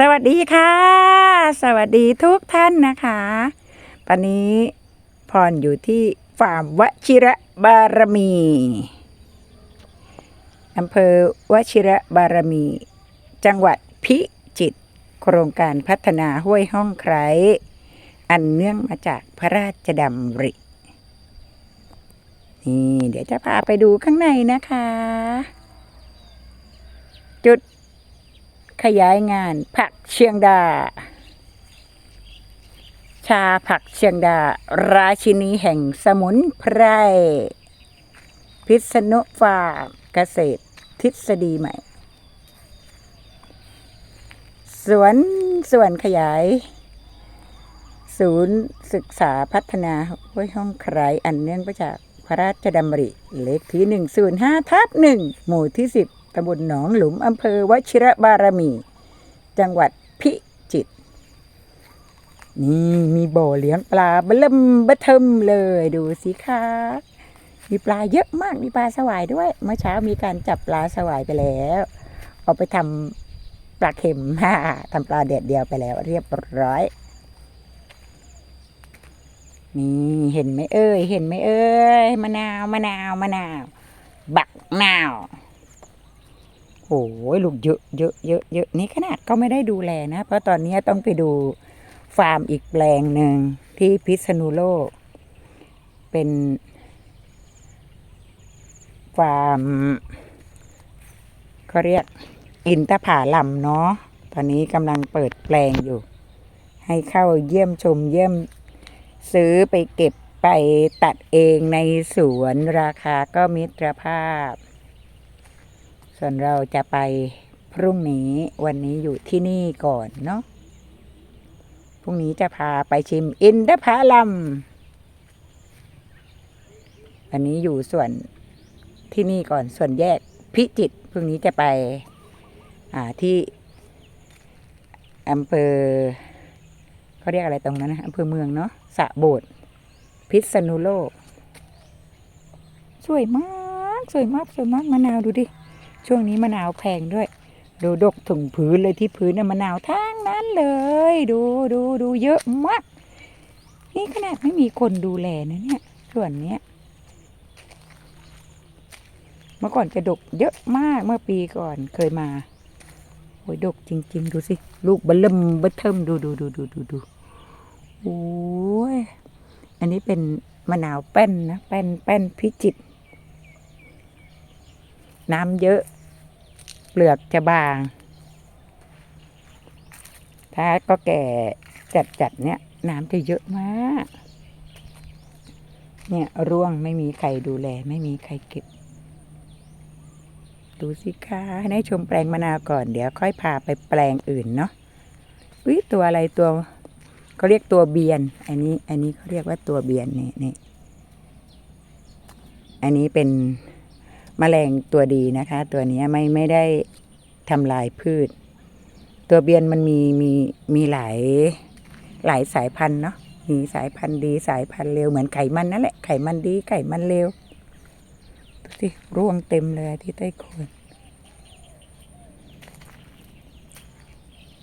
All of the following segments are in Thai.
สวัสดีค่ะ สวัสดีทุกท่านนะคะ ตอนนี้พรอยู่ที่ฟาร์มวชิระบารมีอำเภอวชิระบารมี จังหวัดพิจิตรโครงการพัฒนาห้วยห้องไครอันเนื่องมาจากพระราชดำริ นี่ เดี๋ยวจะพาไปดูข้างในนะคะ จุด ขยายงาน ผักเชียงดา ชาผักเชียงดา ราชินีแห่งสมุนไพร พิษณุฟาร์มเกษตรทฤษฎีใหม่ สวนส่วนขยาย ศูนย์ศึกษาพัฒนาห้วยห้องไครอันเนื่องมาจากพระราชดำริ เลขที่ 105ทับ1หมู่ที่ 10 ตำบลหนองหลุมอำเภอวชิระบารมี จังหวัดพิจิตรนี่มีบ่อเลี้ยงปลาเบลมบะเทิมเลยดูสิคะมีปลาเยอะมากมีปลาสวายด้วย เมื่อเช้ามีการจับปลาสวายไปแล้ว เอาไปทำปลาเค็มฮ่าทำปลาเด็ดเดียวไปแล้ว เรียบร้อยนี่เห็นไหมเอ้ย เห็นไหมเอ้ยมะนาวมะนาวมะนาว บักนาว โอ้ยลูกเยอะเยอะเยอะเยอะนี่ขนาดก็ไม่ได้ดูแลนะ เพราะตอนนี้ต้องไปดูฟาร์มอีกแปลงหนึ่งที่พิษณุโลก เป็นฟาร์มเขาเรียกอินทผาลัมเนาะตอนนี้กำลังเปิดแปลงอยู่ ให้เข้าเยี่ยมชมเยี่ยมซื้อไปเก็บไปตัดเองในสวนราคาก็มิตรภาพ ส่วนเราจะไปพรุ่งนี้วันนี้อยู่ที่นี่ก่อนเนาะพรุ่งนี้จะพาไปชิมอินทผลัมอันนี้อยู่ส่วนที่นี่ก่อนส่วนแยกพิจิตพรุ่งนี้จะไปที่อำเภอเขาเรียกอะไรตรงนั้นนะอำเภอเมืองเนาะสะโบดพิษณุโลก สวยมาก สวยมาก สวยมากมะนาวดูดิ ช่วงนี้มะนาวแพงด้วย ดูดกถึงพื้นเลยที่พื้นน่ะมะนาวทั้งนั้นเลย ดูดูดูเยอะมาก นี่ขนาดไม่มีคนดูแลนะเนี่ย ส่วนเนี้ย เมื่อก่อนจะดกเยอะมากเมื่อปีก่อนเคยมาโอ้ยดกจริง ๆ ดูสิ ลูกบลเริ่มเบเทิมดูดูดูดูดูดูโอ้ยอันนี้เป็นมะนาวแป้นนะแป้นแป้นพิจิตรน้ำเยอะ เปลือกจะบาง ถ้าก็แก่จัดๆเนี่ย น้ำจะเยอะมาก เนี่ยร่วงไม่มีใครดูแล ไม่มีใครเก็บ ดูสิคะให้ชมแปลงมะนาวก่อนเดี๋ยวค่อยพาไปแปลงอื่นเนาะอุ้ยตัวอะไรตัวเขาเรียกตัวเบียน อันนี้ อันนี้เขาเรียกว่าตัวเบียนนี่นี่อันนี้เป็น มแมลงตัวดีนะคะ ตัวนี้ไม่ไม่ได้ทำลายพืช ตัวเบียนมันมีมีมีหลายหลายสายพันธุ์เนาะมีสายพันธุ์ดีสายพันธุ์เลวเหมือนไขมันนั่นแหละไขมันดีไขมันเลวดูสิร่วงเต็มเลยที่ใต้โคน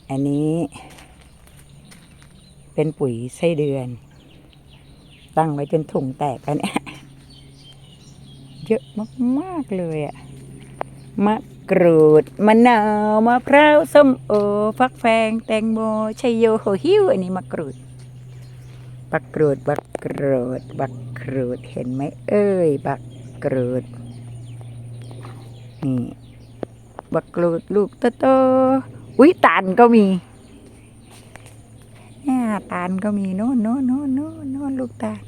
อันนี้ เป็นปุ๋ยไส้เดือน ตั้งไว้จนถุงแตกแล้วเนี่ย เยอะมากๆเลยอะมะกรูดมะนาวมะพร้าวส้มโอฟักแฟงแตงโมชัยโยโหหิวอันนี้มะกรูดบักกรูดบักกรูดบักกรูดเห็นไหมเอ้ยบักกรูดนี่บักกรูดลูกโตๆอุ้ยตาลก็มีเนี่ยตาลก็มีโน่นโน่นโน่นโน่นโน่นลูกตาล